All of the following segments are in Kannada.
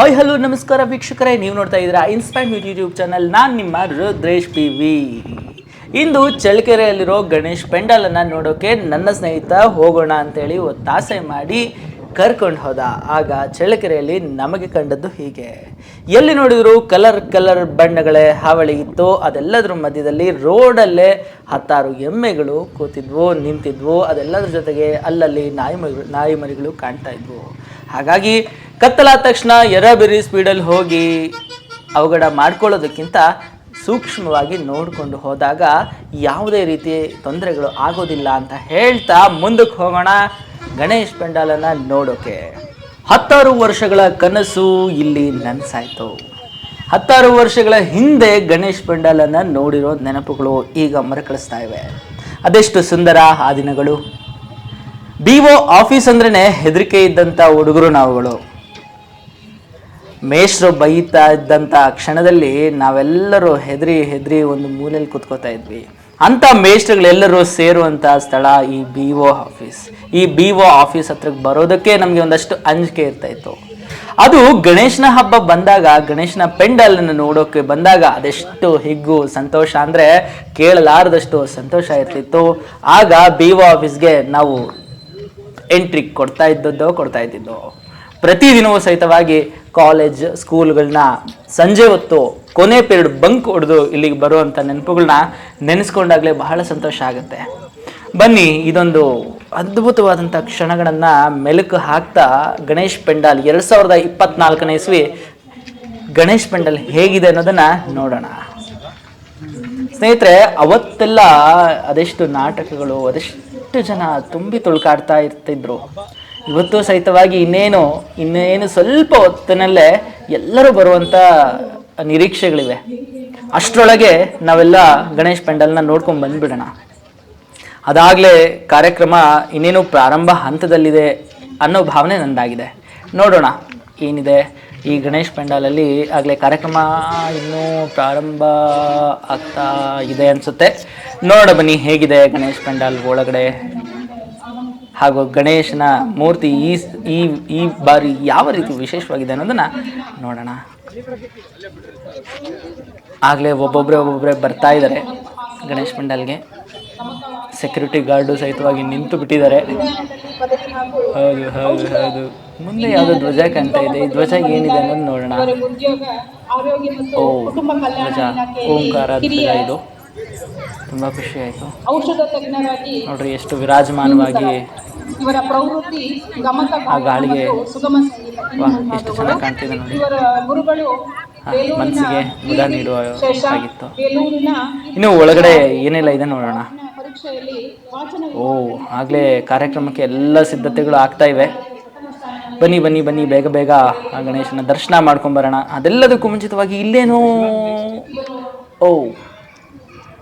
ಹಾಯ್ ಹಲೋ ನಮಸ್ಕಾರ ವೀಕ್ಷಕರೇ. ನೀವು ನೋಡ್ತಾ ಇದ್ದೀರಾ ಇನ್ಸ್ಪೈರ್ ಯೂಟ್ಯೂಬ್ ಚಾನಲ್ ನಾನು ನಿಮ್ಮ ರುದ್ರೇಶ್ ಪಿ ವಿ ಇಂದು ಚಳ್ಳಕೆರೆಯಲ್ಲಿರೋ ಗಣೇಶ್ ಪೆಂಡಲನ್ನು ನೋಡೋಕೆ ನನ್ನ ಸ್ನೇಹಿತ ಹೋಗೋಣ ಅಂತೇಳಿ ಒತ್ತಾಸೆ ಮಾಡಿ ಕರ್ಕೊಂಡು ಹೋದ. ಆಗ ಚಳ್ಳಕೆರೆಯಲ್ಲಿ ನಮಗೆ ಕಂಡದ್ದು ಹೀಗೆ. ಎಲ್ಲಿ ನೋಡಿದ್ರು ಕಲರ್ ಕಲರ್ ಬಣ್ಣಗಳೇ ಹಾವಳಿ ಇತ್ತು. ಅದೆಲ್ಲದರ ಮಧ್ಯದಲ್ಲಿ ರೋಡಲ್ಲೇ ಹತ್ತಾರು ಎಮ್ಮೆಗಳು ಕೂತಿದ್ವು, ನಿಂತಿದ್ವು. ಅದೆಲ್ಲದರ ಜೊತೆಗೆ ಅಲ್ಲಲ್ಲಿ ನಾಯಿ ಮರಿಗಳು ನಾಯಿ ಕಾಣ್ತಾ ಇದ್ವು. ಹಾಗಾಗಿ ಕತ್ತಲಾದ ತಕ್ಷಣ ಎರಬೆರಿ ಸ್ಪೀಡಲ್ಲಿ ಹೋಗಿ ಅವಘಡ ಮಾಡ್ಕೊಳ್ಳೋದಕ್ಕಿಂತ ಸೂಕ್ಷ್ಮವಾಗಿ ನೋಡಿಕೊಂಡು ಹೋದಾಗ ಯಾವುದೇ ರೀತಿ ತೊಂದರೆಗಳು ಆಗೋದಿಲ್ಲ ಅಂತ ಹೇಳ್ತಾ ಮುಂದಕ್ಕೆ ಹೋಗೋಣ. ಗಣೇಶ್ ಪೆಂಡಾಲನ್ನು ನೋಡೋಕೆ. ಹತ್ತಾರು ವರ್ಷಗಳ ಕನಸು ಇಲ್ಲಿ ನನಸಾಯ್ತು. ಹತ್ತಾರು ವರ್ಷಗಳ ಹಿಂದೆ ಗಣೇಶ್ ಪೆಂಡಾಲನ್ನು ನೋಡಿರೋ ನೆನಪುಗಳು ಈಗ ಮರುಕಳಿಸ್ತಾ ಇವೆ. ಅದೆಷ್ಟು ಸುಂದರ ಆ ದಿನಗಳು. ಬಿ ಒ ಆಫೀಸ್ ಅಂದ್ರೇ ಹೆದರಿಕೆ ಇದ್ದಂಥ ಹುಡುಗರು ನಾವುಗಳು. ಮೇಷ್ರು ಬೈತಾ ಇದ್ದಂಥ ಕ್ಷಣದಲ್ಲಿ ನಾವೆಲ್ಲರೂ ಹೆದರಿ ಹೆದರಿ ಒಂದು ಮೂಲೆಯಲ್ಲಿ ಕುತ್ಕೋತಾ ಇದ್ವಿ. ಅಂಥ ಮೇಷ್ಟ್ರುಗಳೆಲ್ಲರೂ ಸೇರುವಂಥ ಸ್ಥಳ E B O office. E B O office ಹತ್ರಕ್ಕೆ ಬರೋದಕ್ಕೆ ನಮಗೆ ಒಂದಷ್ಟು ಅಂಜಿಕೆ ಇರ್ತಾ ಇತ್ತು. ಅದು ಗಣೇಶನ ಹಬ್ಬ ಬಂದಾಗ, ಗಣೇಶನ ಪೆಂಡಲನ್ನು ನೋಡೋಕೆ ಬಂದಾಗ ಅದೆಷ್ಟು ಹಿಗ್ಗು, ಸಂತೋಷ ಅಂದರೆ ಕೇಳಲಾರದಷ್ಟು ಸಂತೋಷ ಇರ್ತಿತ್ತು. ಆಗ ಬಿ ಒ ಆಫೀಸ್ಗೆ ನಾವು ಎಂಟ್ರಿ ಕೊಡ್ತಾ ಇದ್ದದ್ದೋ, ಕೊಡ್ತಾ ಇದ್ದಿದ್ದೋ. ಪ್ರತಿದಿನವೂ ಸಹಿತವಾಗಿ ಕಾಲೇಜ್ ಸ್ಕೂಲ್ಗಳನ್ನ ಸಂಜೆ ಹೊತ್ತು ಕೊನೆ ಪೀರಿಯಡ್ ಬಂಕ್ ಹೊಡೆದು ಇಲ್ಲಿಗೆ ಬರುವಂಥ ನೆನಪುಗಳನ್ನ ನೆನೆಸ್ಕೊಂಡಾಗಲೇ ಬಹಳ ಸಂತೋಷ ಆಗುತ್ತೆ. ಬನ್ನಿ, ಇದೊಂದು ಅದ್ಭುತವಾದಂಥ ಕ್ಷಣಗಳನ್ನು ಮೆಲುಕು ಹಾಕ್ತಾ ಗಣೇಶ್ ಪೆಂಡಾಲ್ ಎರಡು ಸಾವಿರದ ಇಪ್ಪತ್ನಾಲ್ಕನೇ ಇಸ್ವಿ ಗಣೇಶ್ ಪೆಂಡಲ್ ಹೇಗಿದೆ ಅನ್ನೋದನ್ನು ನೋಡೋಣ. ಸ್ನೇಹಿತರೆ, ಅವತ್ತೆಲ್ಲ ಅದೆಷ್ಟು ನಾಟಕಗಳು, ಅದೆಷ್ಟು ಜನ ತುಂಬಿ ತುಳ್ಕಾಡ್ತಾ ಇರ್ತಿದ್ರು. ಇವತ್ತು ಸಹಿತವಾಗಿ ಇನ್ನೇನು ಇನ್ನೇನು ಸ್ವಲ್ಪ ಹೊತ್ತಿನಲ್ಲೇ ಎಲ್ಲರೂ ಬರುವಂಥ ನಿರೀಕ್ಷೆಗಳಿವೆ. ಅಷ್ಟರೊಳಗೆ ನಾವೆಲ್ಲ ಗಣೇಶ್ ಪೆಂಡಲ್ನ ನೋಡ್ಕೊಂಡು ಬಂದ್ಬಿಡೋಣ. ಅದಾಗಲೇ ಕಾರ್ಯಕ್ರಮ ಇನ್ನೇನು ಪ್ರಾರಂಭ ಹಂತದಲ್ಲಿದೆ ಅನ್ನೋ ಭಾವನೆ ನಂದಾಗಿದೆ. ನೋಡೋಣ ಏನಿದೆ ಈ ಗಣೇಶ್ ಪೆಂಡಾಲಲ್ಲಿ. ಆಗಲೇ ಕಾರ್ಯಕ್ರಮ ಇನ್ನೂ ಪ್ರಾರಂಭ ಆಗ್ತಾ ಇದೆ ಅನಿಸುತ್ತೆ. ನೋಡ ಬನ್ನಿ ಹೇಗಿದೆ ಗಣೇಶ್ ಪೆಂಡಾಲ್ ಒಳಗಡೆ. ಹಾಗೂ ಗಣೇಶನ ಮೂರ್ತಿ ಈ ಈ ಈ ಬಾರಿ ಯಾವ ರೀತಿ ವಿಶೇಷವಾಗಿದೆ ಅನ್ನೋದನ್ನು ನೋಡೋಣ. ಆಗಲೇ ಒಬ್ಬೊಬ್ಬರೇ ಒಬ್ಬೊಬ್ಬರೇ ಬರ್ತಾ ಇದ್ದಾರೆ ಗಣೇಶ್ ಮಂಡಲ್ಗೆ. ಸೆಕ್ಯೂರಿಟಿ ಗಾರ್ಡು ಸಹಿತವಾಗಿ ನಿಂತು ಬಿಟ್ಟಿದ್ದಾರೆ. ಹೌದು ಹೌದು ಹೌದು. ಮುಂದೆ ಯಾವುದೋ ಧ್ವಜ ಕಾಣ್ತಾ ಇದೆ. ಈ ಧ್ವಜ ಏನಿದೆ ಅನ್ನೋದು ನೋಡೋಣ. ಓ, ಧ್ವಜ. ಓಂಕಾರ ಇದು. ತುಂಬ ಖುಷಿ ಆಯಿತು. ಔಷಧ ತಜ್ಞರಾಗಿ ನೋಡ್ರಿ ಎಷ್ಟು ವಿರಾಜಮಾನವಾಗಿ ಇವರ ಪ್ರವೃತ್ತಿ ಗಮಕ ಆ ಗಾಳಿಗೆ ಸುಗಮ ಎಷ್ಟು ಚೆನ್ನಾಗಿ ಕಾಣ್ತಿದೆ ನೋಡಿ. ಇವರ ಗುರುಗಳು ಮನಸ್ಸಿಗೆ ಮುದ ನೀಡುವ ಆಗಿತ್ತು ಇನ್ನು ಒಳಗಡೆ ಏನೆಲ್ಲ ಇದೆ ನೋಡೋಣ. ಓ ಆಗಲೇ ಕಾರ್ಯಕ್ರಮಕ್ಕೆ ಎಲ್ಲ ಸಿದ್ಧತೆಗಳು ಆಗ್ತಾ ಇವೆ. ಬನ್ನಿ ಬನ್ನಿ ಬನ್ನಿ ಬೇಗ ಬೇಗ ಆ ಗಣೇಶನ ದರ್ಶನ ಮಾಡ್ಕೊಂಬರೋಣ. ಅದೆಲ್ಲದಕ್ಕೂ ಮುಂಚಿತವಾಗಿ ಇಲ್ಲೇನೋ? ಓ.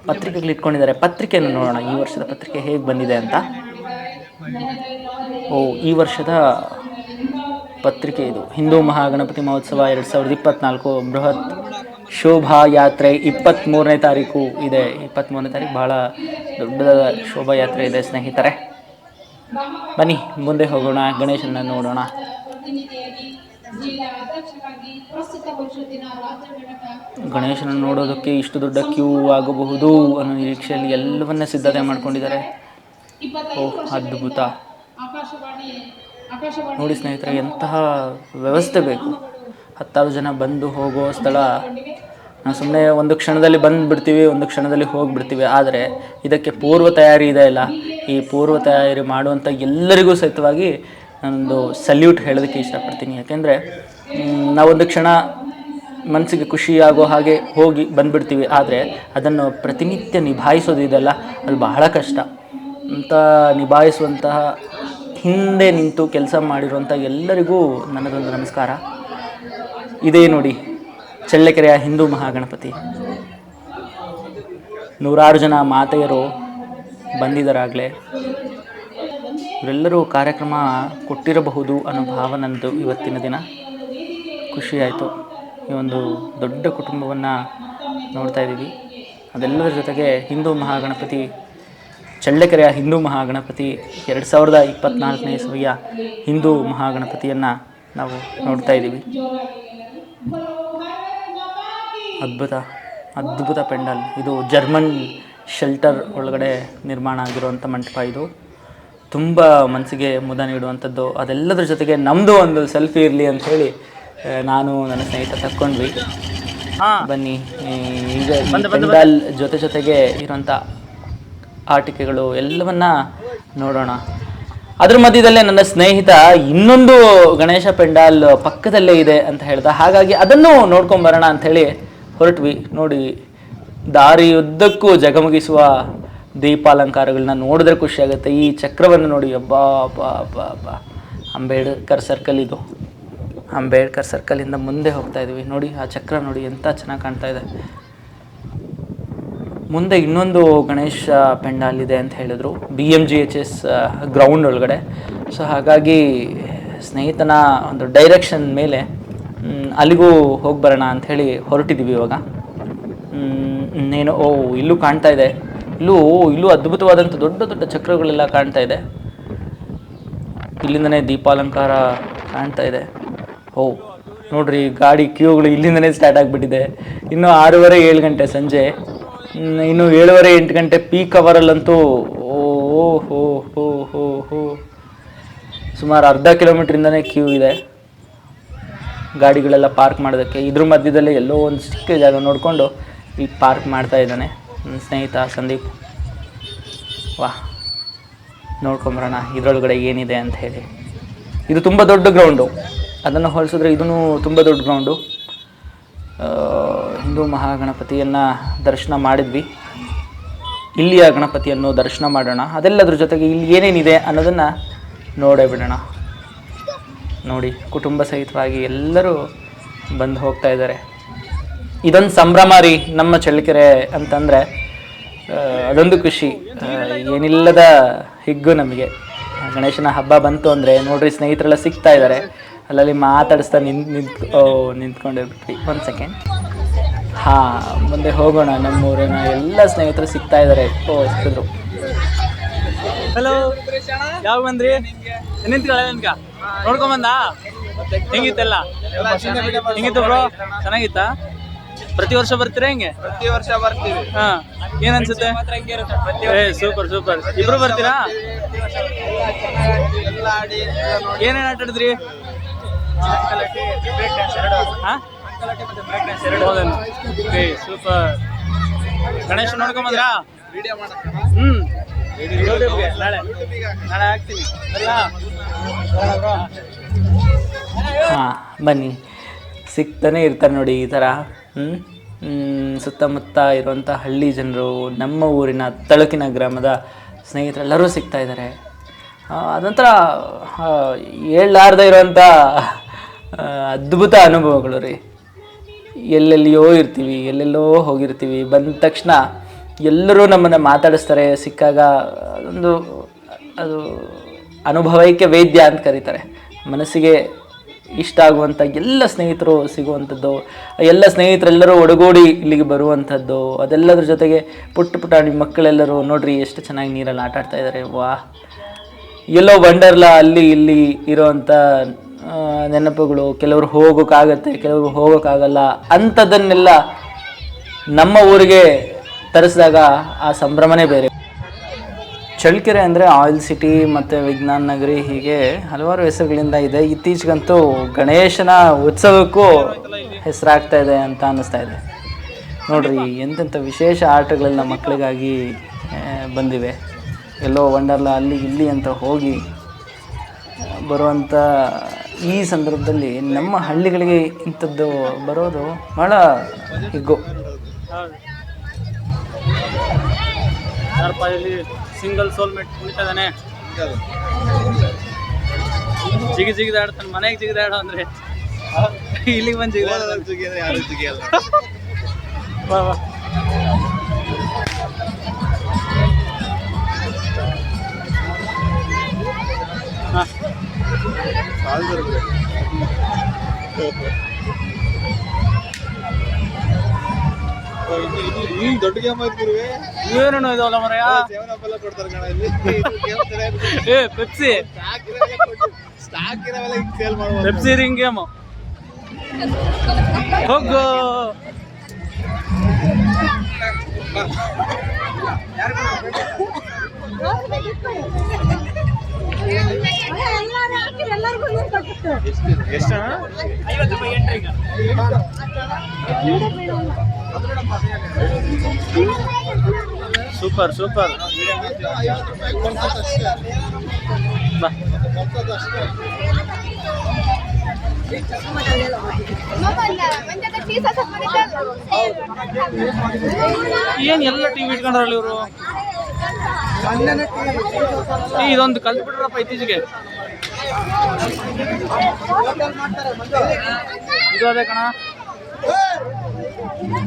ಪತ್ರಿಕೆಗಳು ಇಟ್ಕೊಂಡಿದ್ದಾರೆ. ಪತ್ರಿಕೆಯನ್ನು ನೋಡೋಣ. ಈ ವರ್ಷದ ಪತ್ರಿಕೆ ಹೇಗೆ ಬಂದಿದೆ ಅಂತ. ಓ, ಈ ವರ್ಷದ ಪತ್ರಿಕೆ ಇದು. ಹಿಂದೂ ಮಹಾಗಣಪತಿ ಮಹೋತ್ಸವ ಎರಡು ಸಾವಿರದ ಇಪ್ಪತ್ನಾಲ್ಕು ಬೃಹತ್ ಶೋಭಾಯಾತ್ರೆ ಇಪ್ಪತ್ತ್ಮೂರನೇ ತಾರೀಕು ಇದೆ. ಇಪ್ಪತ್ತ್ಮೂರನೇ ತಾರೀಕು ಬಹಳ ದೊಡ್ಡದಾದ ಶೋಭಾಯಾತ್ರೆ ಇದೆ, ಸ್ನೇಹಿತರೆ. ಬನ್ನಿ, ಮುಂದೆ ಹೋಗೋಣ. ಗಣೇಶನ ನೋಡೋಣ. ಗಣೇಶನ ನೋಡೋದಕ್ಕೆ ಇಷ್ಟು ದೊಡ್ಡ ಕ್ಯೂ ಆಗಬಹುದು ಅನ್ನೋ ನಿರೀಕ್ಷೆಯಲ್ಲಿ ಎಲ್ಲವನ್ನ ಸಿದ್ಧತೆ ಮಾಡ್ಕೊಂಡಿದ್ದಾರೆ. ಓಹ್ ಅದ್ಭುತ. ಆಕಾಶವಾಣಿ ನೋಡಿ ಸ್ನೇಹಿತರೆ ಎಂತಹ ವ್ಯವಸ್ಥೆ ಬೇಕು. ಹತ್ತಾರು ಜನ ಬಂದು ಹೋಗೋ ಸ್ಥಳ. ನಾವು ಸುಮ್ಮನೆ ಒಂದು ಕ್ಷಣದಲ್ಲಿ ಬಂದು ಬಿಡ್ತೀವಿ ಒಂದು ಕ್ಷಣದಲ್ಲಿ ಹೋಗಿಬಿಡ್ತೀವಿ. ಆದರೆ ಇದಕ್ಕೆ ಪೂರ್ವ ತಯಾರಿ ಇದೆ ಅಲ್ಲ. ಈ ಪೂರ್ವ ತಯಾರಿ ಮಾಡುವಂಥ ಎಲ್ಲರಿಗೂ ಸಹಿತವಾಗಿ ನಾನೊಂದು ಸಲ್ಯೂಟ್ ಹೇಳೋದಕ್ಕೆ ಇಷ್ಟಪಡ್ತೀನಿ. ಯಾಕೆಂದರೆ ನಾವೊಂದು ಕ್ಷಣ ಮನಸ್ಸಿಗೆ ಖುಷಿಯಾಗೋ ಹಾಗೆ ಹೋಗಿ ಬಂದ್ಬಿಡ್ತೀವಿ. ಆದರೆ, ಅದನ್ನು ಪ್ರತಿನಿತ್ಯ ನಿಭಾಯಿಸೋದು ಇದೆಲ್ಲ ಅದು ಬಹಳ ಕಷ್ಟ. ಅಂತ ನಿಭಾಯಿಸುವಂತಹ ಹಿಂದೆ ನಿಂತು ಕೆಲಸ ಮಾಡಿರುವಂಥ ಎಲ್ಲರಿಗೂ ನನ್ನದೊಂದು ನಮಸ್ಕಾರ. ಇದೇ ನೋಡಿ, ಚಳ್ಳಕೆರೆಯ ಹಿಂದೂ ಮಹಾಗಣಪತಿ. ನೂರಾರು ಜನ ಮಾತೆಯರು ಬಂದಿದ್ದಾರಾಗಲೇ. ಇವರೆಲ್ಲರೂ ಕಾರ್ಯಕ್ರಮ ಕೊಟ್ಟಿರಬಹುದು ಅನ್ನೋ ಭಾವ ನನ್ನದು ಇವತ್ತಿನ ದಿನ. ಖುಷಿಯಾಯಿತು. ಈ ಒಂದು ದೊಡ್ಡ ಕುಟುಂಬವನ್ನು ನೋಡ್ತಾ ಇದ್ದೀವಿ. ಅದೆಲ್ಲದರ ಜೊತೆಗೆ ಹಿಂದೂ ಮಹಾಗಣಪತಿ, ಚಳ್ಳಕೆರೆಯ ಹಿಂದೂ ಮಹಾಗಣಪತಿ, ಎರಡು ಸಾವಿರದ ಇಪ್ಪತ್ತ್ನಾಲ್ಕನೇ ಇಸವಿಯ ಹಿಂದೂ ಮಹಾಗಣಪತಿಯನ್ನು ನಾವು ನೋಡ್ತಾ ಇದ್ದೀವಿ. ಅದ್ಭುತ ಅದ್ಭುತ ಪೆಂಡಲ್. ಇದು ಜರ್ಮನ್ ಶೆಲ್ಟರ್ ಒಳಗಡೆ ನಿರ್ಮಾಣ ಆಗಿರುವಂಥ ಮಂಟಪ ಇದು. ತುಂಬ ಮನಸ್ಸಿಗೆ ಮುದ ನೀಡುವಂಥದ್ದು. ಅದೆಲ್ಲದರ ಜೊತೆಗೆ ನಮ್ಮದು ಒಂದು ಸೆಲ್ಫಿ ಇರಲಿ ಅಂತ ಹೇಳಿ ನಾನು ನನ್ನ ಸ್ನೇಹಿತ ತಕ್ಕೊಂಡ್ವಿ ಬನ್ನಿ ಈಗ ಪೆಂಡಲ್ ಜೊತೆ ಜೊತೆಗೆ ಇರುವಂಥ ಆಟಿಕೆಗಳು ಎಲ್ಲವನ್ನ ನೋಡೋಣ. ಅದ್ರ ಮಧ್ಯದಲ್ಲೇ ನನ್ನ ಸ್ನೇಹಿತ ಇನ್ನೊಂದು ಗಣೇಶ ಪೆಂಡಾಲ್ ಪಕ್ಕದಲ್ಲೇ ಇದೆ ಅಂತ ಹೇಳ್ದ. ಹಾಗಾಗಿ ಅದನ್ನು ನೋಡ್ಕೊಂಡ್ ಬರೋಣ ಅಂತ ಹೇಳಿ ಹೊರಟ್ವಿ. ನೋಡಿ ದಾರಿಯುದ್ದಕ್ಕೂ ಜಗಮಗಿಸುವ ದೀಪಾಲಂಕಾರಗಳನ್ನ ನೋಡಿದ್ರೆ ಖುಷಿಯಾಗುತ್ತೆ ಈ ಚಕ್ರವನ್ನು ನೋಡಿ, ಅಬ್ಬಾ ಅಂಬೇಡ್ಕರ್ ಸರ್ಕಲ್ ಇದು. ಅಂಬೇಡ್ಕರ್ ಸರ್ಕಲಿಂದ ಮುಂದೆ ಹೋಗ್ತಾ ಇದೀವಿ. ನೋಡಿ, ಆ ಚಕ್ರ ನೋಡಿ, ಎಂತ ಚೆನ್ನಾಗಿ ಕಾಣ್ತಾ ಇದೆ. ಮುಂದೆ ಇನ್ನೊಂದು ಗಣೇಶ ಪೆಂಡಾಲ್ ಇದೆ ಅಂತ ಹೇಳಿದ್ರು. B M G H S ground ಒಳಗಡೆ. ಸೊ ಹಾಗಾಗಿ ಸ್ನೇಹಿತನ ಒಂದು ಡೈರೆಕ್ಷನ್ ಮೇಲೆ ಅಲ್ಲಿಗೂ ಹೋಗಿ ಬರೋಣ ಅಂತ ಹೇಳಿ ಹೊರಟಿದ್ದೀವಿ ಇವಾಗ. ಇನ್ನೇನು, ಓ, ಇಲ್ಲೂ ಕಾಣ್ತಾ ಇದೆ. ಇಲ್ಲೂ ಇಲ್ಲೂ ಅದ್ಭುತವಾದಂಥ ದೊಡ್ಡ ದೊಡ್ಡ ಚಕ್ರಗಳೆಲ್ಲ ಕಾಣ್ತಾ ಇದೆ. ಇಲ್ಲಿಂದನೇ ದೀಪಾಲಂಕಾರ ಕಾಣ್ತಾ ಇದೆ. ಓ, ನೋಡ್ರಿ, ಗಾಡಿ ಕ್ಯೂಗಳು ಇಲ್ಲಿಂದನೇ ಸ್ಟಾರ್ಟ್ ಆಗಿಬಿಟ್ಟಿದೆ. ಇನ್ನು ಆರೂವರೆ, ಏಳು ಗಂಟೆ ಸಂಜೆ. ಇನ್ನು ಏಳುವರೆ, ಎಂಟು ಗಂಟೆ ಪೀಕ್ ಅವರಲ್ಲಂತೂ ಓ, ಹೋ ಹೋ ಹೋ ಹೋ ಸುಮಾರು ಅರ್ಧ ಕಿಲೋಮೀಟ್ರಿಂದನೇ ಕ್ಯೂ ಇದೆ. ಗಾಡಿಗಳೆಲ್ಲ ಪಾರ್ಕ್ ಮಾಡೋದಕ್ಕೆ. ಇದ್ರ ಮಧ್ಯದಲ್ಲೇ ಎಲ್ಲೋ ಒಂದು ಚಿಕ್ಕ ಜಾಗ ನೋಡಿಕೊಂಡು ಇಲ್ಲಿ ಪಾರ್ಕ್ ಮಾಡ್ತಾ ಇದ್ದಾನೆ. ಸ್ನೇಹಿತ ಸಂದೀಪ್. ವಾ ನೋಡ್ಕೊಂಬರೋಣ, ಇದರೊಳಗಡೆ ಏನಿದೆ ಅಂತ ಹೇಳಿ. ಇದು ತುಂಬ ದೊಡ್ಡ ಗ್ರೌಂಡು. ಅದನ್ನು ಹೋಲಿಸಿದ್ರೆ ಇದೂ ತುಂಬ ದೊಡ್ಡ ಗ್ರೌಂಡು. ಹಿಂದೂ ಮಹಾಗಣಪತಿಯನ್ನು ದರ್ಶನ ಮಾಡಿದ್ವಿ. ಇಲ್ಲಿಯ ಗಣಪತಿಯನ್ನು ದರ್ಶನ ಮಾಡೋಣ. ಅದೆಲ್ಲದ್ರ ಜೊತೆಗೆ ಇಲ್ಲಿ ಏನೇನಿದೆ ಅನ್ನೋದನ್ನು ನೋಡೇ ಬಿಡೋಣ. ನೋಡಿ, ಕುಟುಂಬ ಸಹಿತವಾಗಿ ಎಲ್ಲರೂ ಬಂದು ಹೋಗ್ತಾ ಇದ್ದಾರೆ. ಇದೊಂದು ಸಂಭ್ರಮ ರೀ ನಮ್ಮ ಚಳ್ಳಕೆರೆ ಅಂತಂದರೆ ಅದೊಂದು ಖುಷಿ. ಏನಿಲ್ಲದ ಹಿಗ್ಗು ನಮಗೆ. ಗಣೇಶನ ಹಬ್ಬ ಬಂತು ಅಂದರೆ ನೋಡ್ರಿ ಸ್ನೇಹಿತರೆಲ್ಲ ಸಿಗ್ತಾ ಇದ್ದಾರೆ ಅಲ್ಲಲ್ಲಿ ಮಾತಾಡಿಸ್ತಾ ನಿಂತ್ ನಿಂತ್ ಓ ನಿಂತ್ಕೊಂಡೇ ಬಿಟ್ವಿ ಒಂದು ಸೆಕೆಂಡ್ ಹಾಂ ಮುಂದೆ ಹೋಗೋಣ. ನಮ್ಮೂರಿನ ಎಲ್ಲ ಸ್ನೇಹಿತರು ಸಿಗ್ತಾ ಇದ್ದಾರೆ ಓ ಸಿಕ್ಕಿದ್ರು ಹಲೋ ಯಾವ ಬಂದ್ರಿ? ನಿಂತ್ಕೊಳ್ಳ ನಿನ್ಗ? ನೋಡ್ಕೊಂಬಂದ ಹೆಂಗಿತ್ತಲ್ಲ? ಹೆಂಗಿತ್ತು ಬ್ರೋ ಚೆನ್ನಾಗಿತ್ತಾ? ಪ್ರತಿ ವರ್ಷ ಬರ್ತೀರಾ ಹೆಂಗೆ? ಪ್ರತಿ ವರ್ಷ ಬರ್ತೀವಿ. ಹಾ ಏನ್ ಅನ್ಸುತ್ತೆ? ಏ ಸೂಪರ್ ಸೂಪರ್ ಇಬ್ರು ಬರ್ತೀರಾ? ಏನೇನ್ ಆಟ ಆಡಿದ್ರಿ? ಹಾ? ಹೌದೇನು? ಏ ಸೂಪರ್ ಗಣೇಶ್ ನೋಡ್ಕೊಂಡ್ ಬಂದ್ರಾ? ವಿಡಿಯೋ ಮಾಡಕ್ ಹ್ಮ್. ನಾಳೆ. ನಾಳೆ ಹಾಕ್ತೀನಿ. ಬನ್ನಿ. ಸಿಗ್ತಾನೆ ಇರ್ತಾರೆ ನೋಡಿ ಈ ಥರ ಸುತ್ತಮುತ್ತ ಇರುವಂಥ ಹಳ್ಳಿ ಜನರು, ನಮ್ಮ ಊರಿನ ತಳಕಿನ ಗ್ರಾಮದ ಸ್ನೇಹಿತರೆಲ್ಲರೂ ಸಿಗ್ತಾ ಇದ್ದಾರೆ. ಅದೊಂಥರ ಹೇಳಲಾರ್ದೇ ಇರುವಂಥ ಅದ್ಭುತ ಅನುಭವಗಳು ರೀ. ಎಲ್ಲೆಲ್ಲಿಯೋ ಇರ್ತೀವಿ, ಎಲ್ಲೆಲ್ಲೋ ಹೋಗಿರ್ತೀವಿ, ಬಂದ ತಕ್ಷಣ ಎಲ್ಲರೂ ನಮ್ಮನ್ನು ಮಾತಾಡಿಸ್ತಾರೆ, ಸಿಕ್ಕಾಗ ಅದೊಂದು, ಅದು ಅನುಭವಕ್ಕೆ ವೇದ್ಯ ಅಂತ ಕರೀತಾರೆ. ಮನಸ್ಸಿಗೆ ಇಷ್ಟ ಆಗುವಂಥ ಎಲ್ಲ ಸ್ನೇಹಿತರು ಸಿಗುವಂಥದ್ದು, ಎಲ್ಲ ಸ್ನೇಹಿತರೆಲ್ಲರೂ ಒಡಗೂಡಿ ಇಲ್ಲಿಗೆ ಬರುವಂಥದ್ದು, ಅದೆಲ್ಲದ್ರ ಜೊತೆಗೆ ಪುಟ್ಟ ಪುಟಾಣಿ ಮಕ್ಕಳೆಲ್ಲರೂ ನೋಡ್ರಿ ಎಷ್ಟು ಚೆನ್ನಾಗಿ ನೀರಲ್ಲಿ ಆಟ ಆಡ್ತಾ ಇದ್ದಾರೆ ವಾ ಎಲ್ಲೋ ವಂಡರ್ಲ ಅಲ್ಲಿ ಇಲ್ಲಿ ಇರೋವಂಥ ನೆನಪುಗಳು ಕೆಲವರು ಹೋಗೋಕ್ಕಾಗತ್ತೆ, ಕೆಲವರು ಹೋಗೋಕ್ಕಾಗಲ್ಲ ಅಂಥದ್ದನ್ನೆಲ್ಲ ನಮ್ಮ ಊರಿಗೆ ತರಿಸಿದಾಗ ಆ ಸಂಭ್ರಮನೇ ಬೇರೆ. ಚಳ್ಳಕೆರೆ ಅಂದರೆ ಆಯಿಲ್ ಸಿಟಿ ಮತ್ತು ವಿಜ್ಞಾನ ನಗರಿ ಹೀಗೆ ಹಲವಾರು ಹೆಸರುಗಳಿಂದ ಇದೆ. ಇತ್ತೀಚೆಗಂತೂ ಗಣೇಶನ ಉತ್ಸವಕ್ಕೂ ಹೆಸರಾಗ್ತಾ ಇದೆ ಅಂತ ಅನ್ನಿಸ್ತಾ ಇದೆ. ನೋಡ್ರಿ, ಎಂತೆಂಥ ವಿಶೇಷ ಆಟಗಳೆಲ್ಲ ಮಕ್ಕಳಿಗಾಗಿ ಬಂದಿವೆ. ಎಲ್ಲೋ ವಂಡರ್ಲ ಅಲ್ಲಿ ಇಲ್ಲಿ ಅಂತ ಹೋಗಿ ಬರುವಂಥ ಈ ಸಂದರ್ಭದಲ್ಲಿ ನಮ್ಮ ಹಳ್ಳಿಗಳಿಗೆ ಇಂಥದ್ದು ಬರೋದು ಭಾಳ ಹಿಗ್ಗು. ಸಿಂಗಲ್ ಸೋಲ್ಮೇಟ್ ಕುಣಿತಾನೆ ಜಿಗಿ ಜಿಗಿದಾಡ್ತಾನೆ ಮನೆಗೆ ಜಿಗಿದಾಡ ಅಂದ್ರೆ. ಇಲ್ಲಿಗೆ ಬಂದು ಜಿಗಿದಾಡ ಬಾ ಬಾ ಹಾ. ದೊಡ್ಡ ಗೇಮ್ ಆಯ್ತಿರುವೆ ಇವೇನೇನು ಇದಾವಲ್ಲ ಮರಯ ಕೊಡ್ತಾರೆ ಕಣ ಇಲ್ಲಿ ಏ ಪೆಪ್ಸಿ ಸ್ಟಾಕ್ ಇರೋವೆಲ್ಲ ಸೇಲ್ ಮಾಡ್ಬೋದು ಪೆಪ್ಸಿ ರಿಂಗ್ ಗೇಮ್ ಹೋಗು ಎಷ್ಟು ಸೂಪರ್ ಸೂಪರ್ ಏನ್ ಎಲ್ಲ ಟಿವಿ ಇಟ್ಕೊಂಡ್ರಲ್ಲ ಇವರು? ಇದೊಂದು ಕಲ್ತ್ಬಿಟ್ರಪ್ಪ ಇತ್ತೀಚೆಗೆ. ಇದು ಅದೇ ಕಣ.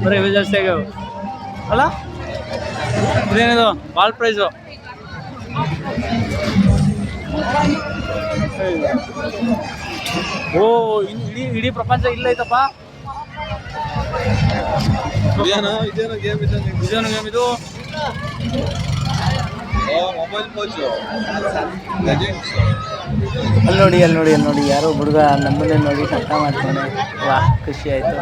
ಬರೀ ಇವು ಜಾಸ್ತಿ ಆಗ್ಯಾವ ಅಲ್ಲ? ಇದೇನಿದು? Ball price. ಓ ಇಡೀ ಇಡೀ ಪ್ರಪಂಚ ಇಲ್ಲ ಐತಪ್ಪ. ಇದೇನೋ? ಇದೇನೋ ಗೇಮ್ ಇದ್ದಂಗೆ ಇದೇನು ಗೇಮ್ ಇದು? ಮೊಬೈಲ್ ಕೋಚು ಅಲ್ಲಿ ನೋಡಿ ಅಲ್ಲಿ ನೋಡಿ ಅಲ್ಲಿ ನೋಡಿ. ಯಾರೋ ಹುಡುಗ ನಮ್ಮನ್ನೇ ನೋಡಿ ಕಷ್ಟ ಮಾಡ್ತಾನೆ ವಾ ಖುಷಿ ಆಯ್ತು.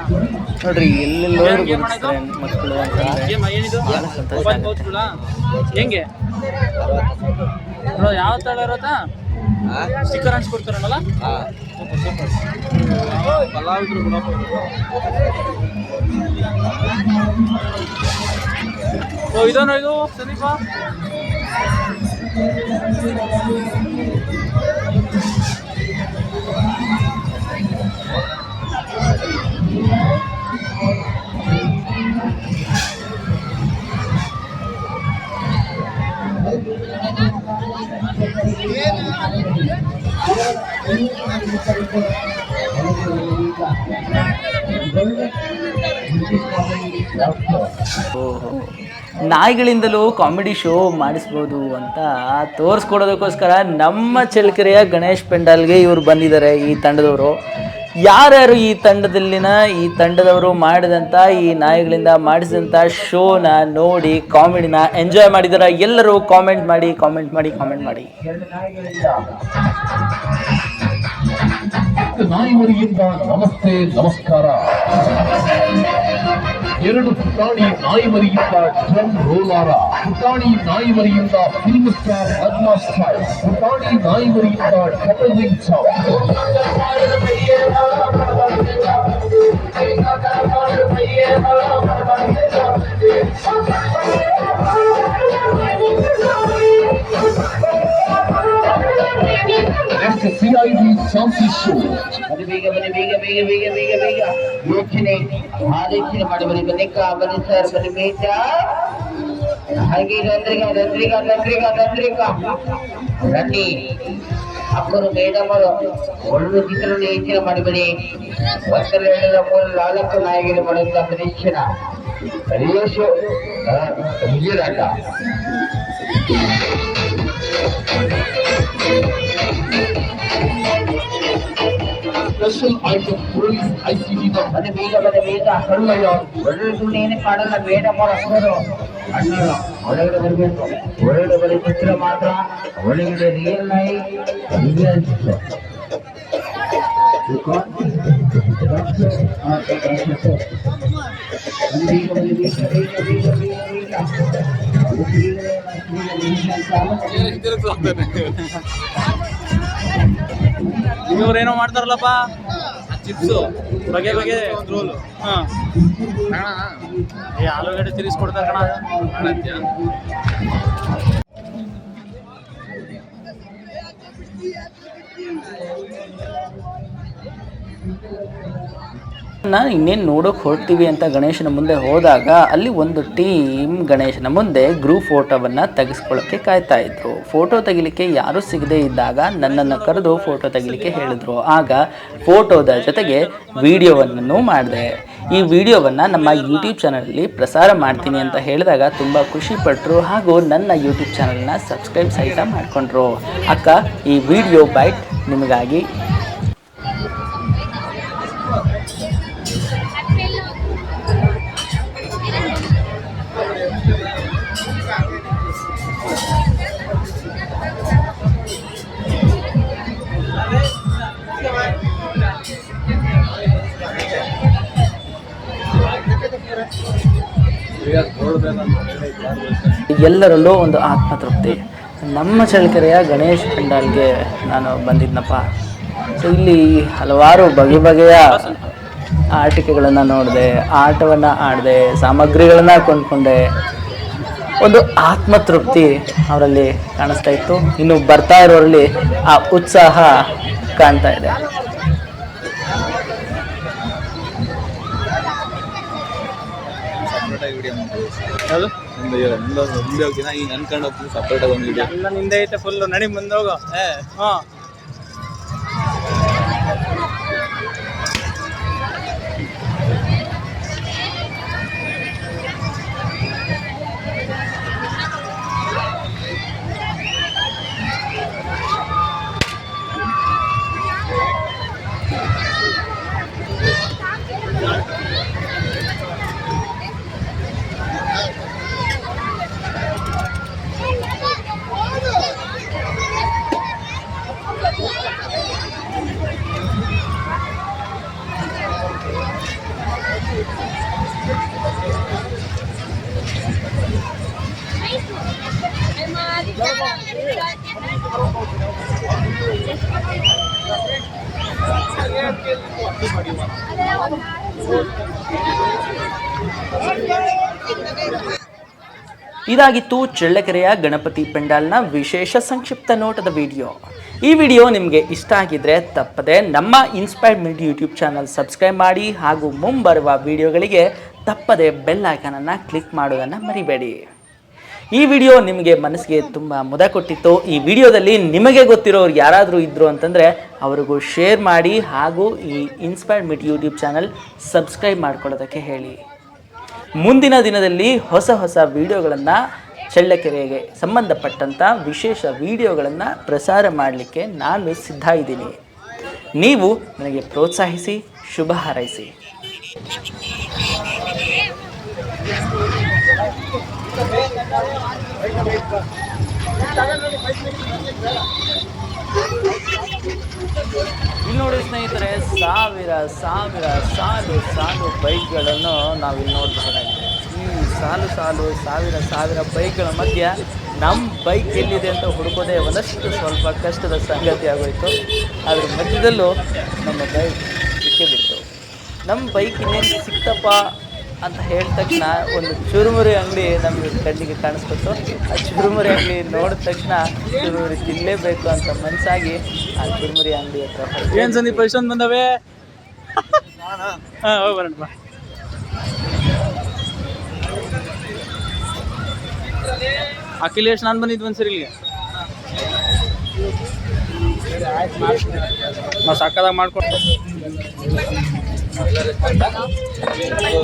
ನೋಡ್ರಿ ಎಲ್ಲೆಲ್ಲೋ ಗುರುತಿಸ್ತಾರೆ ಮಕ್ಕಳು ಅಂತ ಗೇಮ್ ಏನಿದು? ಬಹಳ ಸಂತೋಷ ಹೆಂಗೆ? ಬ್ರೋ, ಯಾವ ತಳ ಇರುತ್ತಾ ಸ್ಟಿಕ್ಕರ್ ಹಂಚ್ಕೊಡ್ತಾರಲ್ಲ? ಕಲಾವಿದ್ರು ಓ ಇದನ್ನು ಇದು ಸಂದೀಪ ನಾಯಿಗಳಿಂದಲೂ ಕಾಮಿಡಿ ಶೋ ಮಾಡಿಸ್ಬೋದು ಅಂತ ತೋರಿಸ್ಕೊಡೋದಕ್ಕೋಸ್ಕರ ನಮ್ಮ ಚಳ್ಳಕೆರೆಯ ಗಣೇಶ್ ಪೆಂಡಾಲ್ಗೆ ಇವರು ಬಂದಿದ್ದಾರೆ ಈ ತಂಡದವರು. ಯಾರ್ಯಾರು ಈ ತಂಡದಲ್ಲಿನ, ಈ ತಂಡದವರು ಮಾಡಿದಂಥ ಈ ನಾಯಿಗಳಿಂದ ಮಾಡಿಸಿದಂಥ ಶೋನ ನೋಡಿ, ಕಾಮಿಡಿನ ಎಂಜಾಯ್ ಮಾಡಿದಾರ ಎಲ್ಲರೂ ಕಾಮೆಂಟ್ ಮಾಡಿ ಕಾಮೆಂಟ್ ಮಾಡಿ ಕಾಮೆಂಟ್ ಮಾಡಿ. ನಾಯಿ ನಮಸ್ತೆ, ನಮಸ್ಕಾರ. ಎರಡು ಪುಟಾಣಿ ನಾಯಿ ಮರಿಯಿಂದ ಡ್ರಮ್ ರೋಲಾರ ಪುಟಾಣಿ ನಾಯಿ ಮರಿಯಿಂದ ಫಿಲ್ಮ್ ಸ್ಟಾರ್ ಪದ್ಮಾ ಸ್ಟೈಲ್ ಪುಟಾಣಿ ನಾಯಿ ಮರಿಯಿಂದ double ring ಚಾವ್ next CID ಚಾನ್ಸಿ show ಬನ್ನಿ ಬೇಗ ಬನ್ನಿ ಬೇಗ ಬೇಗ ಬೇಗ ಬೇಗ ಬೇಗ ಯೋಚನೆ ಆಲೋಚನೆ ಮಾಡಿ ಬನ್ನಿ ಬನ್ನಿಕ್ಕ ಬನ್ನಿ ಸರ್, ಬನ್ನಿ ಬೇಜ ಹಾಗೆ ರಂದ್ರಿಗ ರಂದ್ರಿಗ ರಂದ್ರಿಗ ರಂದ್ರಿಗ ರಂಡಿ ಅಕ್ಕರು ಮೇಡಮರು, ಒಳ್ಳೆ ಚಿತ್ರವನ್ನು ಯೋಚನೆ ಮಾಡಿ ಬನ್ನಿ ಒಂದೆರಡರ ಮೂರು ನಾಲ್ಕು ನಾಯಿಗಳು ಮಾಡುವಂತ ಪ್ರದರ್ಶನ ಶೋ ವಿಜಯರಾಟ ಸ್ಪೆಷಲ್ ಐಟಮ್ ಪೊಲೀಸ್ ಐಸಿಡಿ ಬನ್ನಿ ಬೇಗ ಬನ್ನಿ ಬೇಗ ಕಳ್ಳಯ್ಯ ಒಳ್ಳೆ ಸುಳ್ಳೇನೆ ಕಾಡಲ್ಲ ಬೇಡ ಅಕ್ಕರು ಅಣ್ಣರು ಒಳಗಡೆ ಬರಬೇಕು ಒಳಗಡೆ ಬರೀ ಚಿತ್ರ ಮಾತ್ರ ಒಳಗಡೆ ರಿಯಲ್ ನಾಯಿ ರಿಯಲ್ ಇವ್ರೇನೋ ಮಾಡ್ತಾರಲ್ಲಪ್ಪ? ಚಿಪ್ಸು. ಬಗೆ ಬಗೆ ರೋಲು. ಹಾಂ. ಏ ಆಲೂಗಡ್ಡೆ ತಿರ್ಗಿಸ್ಕೊಡ್ತಾರೆ ಕಣ. ನಾನು ಇನ್ನೇನು ನೋಡೋಕೆ ಹೊರಡ್ತೀವಿ ಅಂತ ಗಣೇಶನ ಮುಂದೆ ಹೋದಾಗ ಅಲ್ಲಿ ಒಂದು ಟೀಮ್ ಗಣೇಶನ ಮುಂದೆ ಗ್ರೂಪ್ ಫೋಟೋವನ್ನು ತೆಗೆಸ್ಕೊಳ್ಳೋಕ್ಕೆ ಕಾಯ್ತಾ ಇದ್ರು. ಫೋಟೋ ತೆಗಿಲಿಕ್ಕೆ ಯಾರೂ ಸಿಗದೇ ಇದ್ದಾಗ ನನ್ನನ್ನು ಕರೆದು ಫೋಟೋ ತೆಗಿಲಿಕ್ಕೆ ಹೇಳಿದ್ರು. ಆಗ ಫೋಟೋದ ಜೊತೆಗೆ ವಿಡಿಯೋವನ್ನು ಮಾಡಿದೆ. ಈ ವಿಡಿಯೋವನ್ನು ನಮ್ಮ ಯೂಟ್ಯೂಬ್ ಚಾನಲಲ್ಲಿ ಪ್ರಸಾರ ಮಾಡ್ತೀನಿ ಅಂತ ಹೇಳಿದಾಗ ತುಂಬ ಖುಷಿಪಟ್ಟರು ಹಾಗೂ ನನ್ನ ಯೂಟ್ಯೂಬ್ ಚಾನಲ್ನ ಸಬ್ಸ್ಕ್ರೈಬ್ ಸಹಿತ ಮಾಡಿಕೊಂಡ್ರು. ಅಕ್ಕ, ಈ ವಿಡಿಯೋ ಬೈಟ್ ನಿಮಗಾಗಿ ಎಲ್ಲರಲ್ಲೂ ಒಂದು ಆತ್ಮತೃಪ್ತಿ. ನಮ್ಮ ಚಳ್ಳಕೆರೆಯ ಗಣೇಶ್ ಪೆಂಡಾಲ್ಗೆ ನಾನು ಬಂದಿದ್ನಪ್ಪ. ಸೊ ಇಲ್ಲಿ ಹಲವಾರು ಬಗೆ ಬಗೆಯ ಆಟಿಕೆಗಳನ್ನು ನೋಡಿದೆ, ಆಟವನ್ನು ಆಡಿದೆ, ಸಾಮಗ್ರಿಗಳನ್ನು ಕೊಂಡ್ಕೊಂಡೆ. ಒಂದು ಆತ್ಮತೃಪ್ತಿ ಅವರಲ್ಲಿ ಕಾಣಿಸ್ತಾ ಇತ್ತು. ಇನ್ನು ಬರ್ತಾ ಇರೋರಲ್ಲಿ ಆ ಉತ್ಸಾಹ ಕಾಣ್ತಾ ಇದೆ. ಸಪ್ರೇಟಾಗಿ ವಿಡಿಯೋ ಯಾವುದು ಒಂದು ಒಂದು ಮುಂದೆ ಹೋಗ್ತೀನಿ ಈಗ ಅನ್ಕೊಂಡು ಹೋಗ್ತೀನಿ ಸಪ್ರೇಟಾಗಿ ಒಂದು ಎಲ್ಲ ಐತೆ ಫುಲ್ ನಡಿ ಮುಂದೆ ಹೋಗು. ಹಾ ಇದಾಗಿತ್ತು ಚಳ್ಳಕೆರೆಯ ಗಣಪತಿ ಪೆಂಡಾಲ್ನ ವಿಶೇಷ ಸಂಕ್ಷಿಪ್ತ ನೋಟದ ವಿಡಿಯೋ. ಈ ವಿಡಿಯೋ ನಿಮಗೆ ಇಷ್ಟ ಆಗಿದ್ರೆ ತಪ್ಪದೆ ನಮ್ಮ inspired mid YouTube channel subscribe ಮಾಡಿ ಹಾಗೂ ಮುಂಬರುವ ವಿಡಿಯೋಗಳಿಗೆ ತಪ್ಪದೆ ಬೆಲ್ ಐಕನನ್ನು ಕ್ಲಿಕ್ ಮಾಡೋದನ್ನು ಮರಿಬೇಡಿ. ಈ ವಿಡಿಯೋ ನಿಮಗೆ ಮನಸ್ಸಿಗೆ ತುಂಬ ಮುದ ಕೊಟ್ಟಿತ್ತು. ಈ ವಿಡಿಯೋದಲ್ಲಿ ನಿಮಗೆ ಗೊತ್ತಿರೋರು ಯಾರಾದರೂ ಇದ್ದರು ಅಂತಂದರೆ ಅವರಿಗೂ ಶೇರ್ ಮಾಡಿ ಹಾಗೂ ಈ inspired mid YouTube channel subscribe ಮಾಡ್ಕೊಳ್ಳೋದಕ್ಕೆ ಹೇಳಿ. ಮುಂದಿನ ದಿನದಲ್ಲಿ ಹೊಸ ಹೊಸ ವಿಡಿಯೋಗಳನ್ನು ಚಳ್ಳಕೆರೆಗೆ ಸಂಬಂಧಪಟ್ಟಂಥ ವಿಶೇಷ ವಿಡಿಯೋಗಳನ್ನು ಪ್ರಸಾರ ಮಾಡಲಿಕ್ಕೆ ನಾನು ಸಿದ್ಧ ಇದ್ದೀನಿ. ನೀವು ನನಗೆ ಪ್ರೋತ್ಸಾಹಿಸಿ, ಶುಭ ಹಾರೈಸಿ. ಇಲ್ಲಿ ನೋಡಿ ಸ್ನೇಹಿತರೆ, ಸಾವಿರ ಸಾವಿರ, ಸಾಲು ಸಾಲು ಬೈಕ್ಗಳನ್ನು ನಾವು ಇಲ್ಲಿ ನೋಡ್ಬೋದಾಗಿದೆ ಈ ಸಾಲು ಸಾಲು, ಸಾವಿರ ಸಾವಿರ ಬೈಕ್ಗಳ ಮಧ್ಯೆ ನಮ್ಮ ಬೈಕ್ ಎಲ್ಲಿದೆ ಅಂತ ಹುಡುಕೋದೇ ಒಂದಷ್ಟು ಸ್ವಲ್ಪ ಕಷ್ಟದ ಸಂಗತಿ ಆಗೋಯಿತು. ಅದ್ರ ಮಧ್ಯದಲ್ಲೂ ನಮ್ಮ ಬೈಕ್ ಸಿಕ್ಕೇ ಬಿಡ್ತು ನಮ್ಮ ಬೈಕ್ ಇನ್ನೇನು ಸಿಕ್ತಪ್ಪ? ಅಂತ ಹೇಳಿದ ತಕ್ಷಣ ಒಂದು ಚುರುಮುರಿ ಅಂಗಡಿ ನಮಗೆ ಕಣ್ಣಿಗೆ ಕಾಣಿಸ್ಬಿಟ್ಟು ಆ ಚುರುಮುರಿ ಅಂಗಡಿ ನೋಡಿದ ತಕ್ಷಣ ಚುರುಮುರಿ ತಿನ್ನಲೇಬೇಕು ಅಂತ ಮನಸ್ಸಾಗಿ ಆ ಚುರುಮುರಿ ಅಂಗಡಿ ಹತ್ರ ಏನು ಸಂದೀಪ ಇಷ್ಟೊಂದು ಬಂದವೆ? ಹಾ, ಹೋಗಿ ಬರೋಣ ಅಖಿಲೇಶ್, ನಾನು ಬಂದಿದ್ದು ಒಂದ್ಸರಿ ಇಲ್ಲಿಗೆ. ನಾವು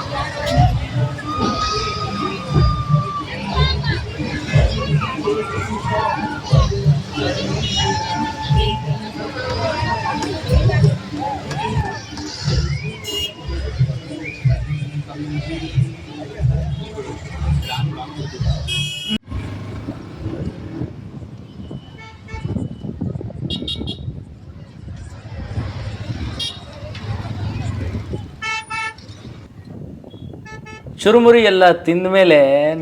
ಚುರುಮುರಿ ಎಲ್ಲ ತಿಂದ ಮೇಲೆ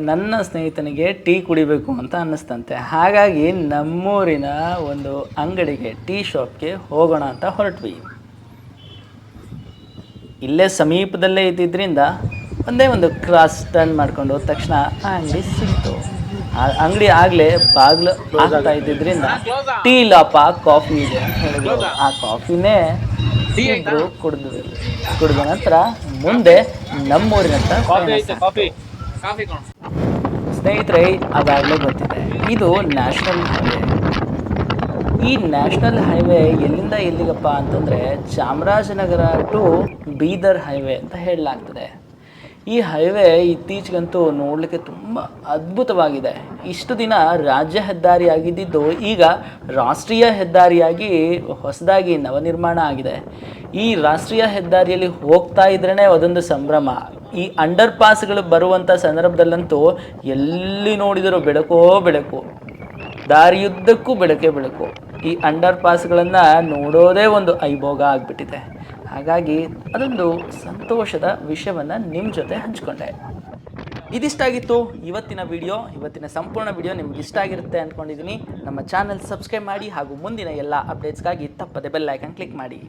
ನನ್ನ ಸ್ನೇಹಿತನಿಗೆ ಟೀ ಕುಡಿಬೇಕು ಅಂತ ಅನ್ನಿಸ್ತಂತೆ. ಹಾಗಾಗಿ ನಮ್ಮೂರಿನ ಒಂದು ಅಂಗಡಿಗೆ ಟೀ ಶಾಪ್ಗೆ ಹೋಗೋಣ ಅಂತ ಹೊರಟ್ವಿ. ಇಲ್ಲೇ ಸಮೀಪದಲ್ಲೇ ಇದ್ದಿದ್ದರಿಂದ ಒಂದೇ ಒಂದು ಕ್ರಾಸ್ ಟರ್ನ್ ಮಾಡಿಕೊಂಡು ತಕ್ಷಣ ಆ ಅಂಗಡಿ ಸಿಕ್ತು. ಆ ಅಂಗಡಿ ಆಗಲೇ ಬಾಗಿಲು ಆಗ್ತಾ ಇದ್ದಿದ್ದರಿಂದ ಟೀ ಲಾಪ ಕಾಫಿ ಇದೆ ಅಂತ ಹೇಳಿದ್ರು. ಆ ಕಾಫಿನೇ ಇಬ್ರು ಕುಡಿದ್ವಿ. ಕುಡಿದ ನಂತರ ಮುಂದೆ ನಮ್ಮೂರಿನಂತ ಕಾಫಿ ಕಾಫಿ. ಸ್ನೇಹಿತರೆ ಅದಾಗಲೇ ಗೊತ್ತಿದೆ. ಇದು ನ್ಯಾಷನಲ್ ಹೈವೇ. ಈ ನ್ಯಾಷನಲ್ ಹೈವೇ ಎಲ್ಲಿಂದ ಎಲ್ಲಿಗಪ್ಪ ಅಂತಂದರೆ ಚಾಮರಾಜನಗರ ಟು ಬೀದರ್ ಹೈವೇ ಅಂತ ಹೇಳಲಾಗ್ತದೆ. ಈ ಹೈವೇ ಇತ್ತೀಚೆಗಂತೂ ನೋಡಲಿಕ್ಕೆ ತುಂಬ ಅದ್ಭುತವಾಗಿದೆ. ಇಷ್ಟು ದಿನ ರಾಜ್ಯ ಹೆದ್ದಾರಿ ಆಗಿದ್ದಿದ್ದು ಈಗ ರಾಷ್ಟ್ರೀಯ ಹೆದ್ದಾರಿಯಾಗಿ ಹೊಸದಾಗಿ ನವನಿರ್ಮಾಣ ಆಗಿದೆ. ಈ ರಾಷ್ಟ್ರೀಯ ಹೆದ್ದಾರಿಯಲ್ಲಿ ಹೋಗ್ತಾ ಇದ್ರೇ ಅದೊಂದು ಸಂಭ್ರಮ. ಈ ಅಂಡರ್ ಪಾಸ್ಗಳು ಬರುವಂಥ ಸಂದರ್ಭದಲ್ಲಂತೂ ಎಲ್ಲಿ ನೋಡಿದರೂ ಬೆಳಕೋ ಬೆಳಕು, ದಾರಿಯುದ್ದಕ್ಕೂ ಬೆಳಕೆ ಬೆಳಕು. ಈ ಅಂಡರ್ ಪಾಸ್ಗಳನ್ನು ನೋಡೋದೇ ಒಂದು ಐಭೋಗ ಆಗಿಬಿಟ್ಟಿದೆ. ಹಾಗಾಗಿ ಅದೊಂದು ಸಂತೋಷದ ವಿಷಯವನ್ನು ನಿಮ್ಮ ಜೊತೆ ಹಂಚ್ಕೊಂಡೆ. ಇದಿಷ್ಟಾಗಿತ್ತು ಇವತ್ತಿನ ವಿಡಿಯೋ. ಇವತ್ತಿನ ಸಂಪೂರ್ಣ ವಿಡಿಯೋ ನಿಮ್ಗೆ ಇಷ್ಟ ಆಗಿರುತ್ತೆ ಅಂದ್ಕೊಂಡಿದ್ದೀನಿ ನಮ್ಮ ಚಾನಲ್ ಸಬ್ಸ್ಕ್ರೈಬ್ ಮಾಡಿ ಹಾಗೂ ಮುಂದಿನ ಎಲ್ಲ ಅಪ್ಡೇಟ್ಸ್ಗಾಗಿ ತಪ್ಪದೆ ಬೆಲ್ ಐಕನ್ ಕ್ಲಿಕ್ ಮಾಡಿ.